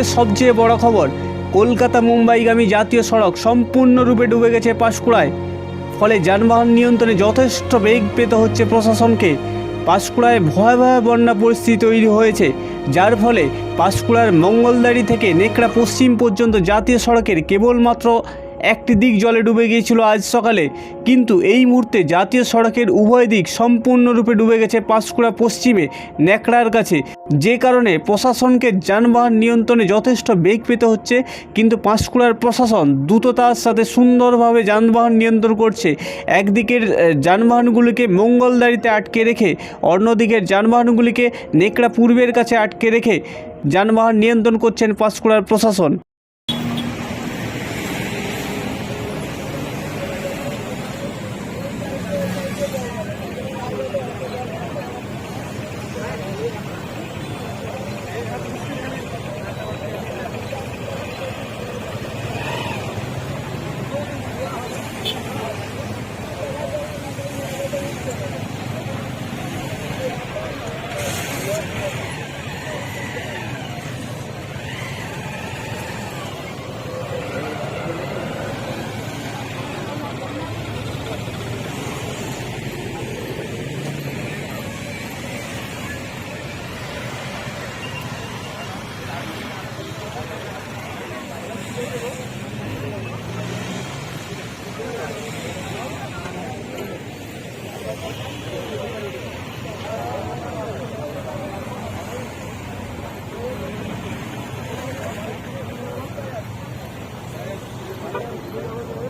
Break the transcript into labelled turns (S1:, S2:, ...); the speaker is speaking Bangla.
S1: মুহূর্তে সবচেয়ে বড় খবর, কলকাতা মুম্বাইগামী জাতীয় সড়ক সম্পূর্ণরূপে ডুবে গেছে পাঁশকুড়ায়। ফলে যানবাহন নিয়ন্ত্রণে যথেষ্ট বেগ পেতে হচ্ছে প্রশাসনকে। পাঁশকুড়ায় ভয়াবহ বন্যা পরিস্থিতি তৈরি হয়েছে, যার ফলে পাঁশকুড়ার মঙ্গলদারি থেকে নেকড়া পশ্চিম পর্যন্ত জাতীয় সড়কের কেবলমাত্র একটি দিক জলে ডুবে গিয়েছিল আজ সকালে। কিন্তু এই মুহূর্তে জাতীয় সড়কের উভয় দিক সম্পূর্ণরূপে ডুবে গেছে পাঁশকুড়া পশ্চিমে, ন্যাকড়ার কাছে। যে কারণে প্রশাসনকে যানবাহন নিয়ন্ত্রণে যথেষ্ট বেগ পেতে হচ্ছে, কিন্তু পাঁশকুড়ার প্রশাসন দ্রুততার সাথে সুন্দরভাবে যানবাহন নিয়ন্ত্রণ করছে। একদিকের যানবাহনগুলিকে মঙ্গলদারিতে আটকে রেখে, অন্যদিকের যানবাহনগুলিকে নেকড়া পূর্বের কাছে আটকে রেখে যানবাহন নিয়ন্ত্রণ করছেন পাঁশকুড়ার প্রশাসন। Yeah, yeah, yeah.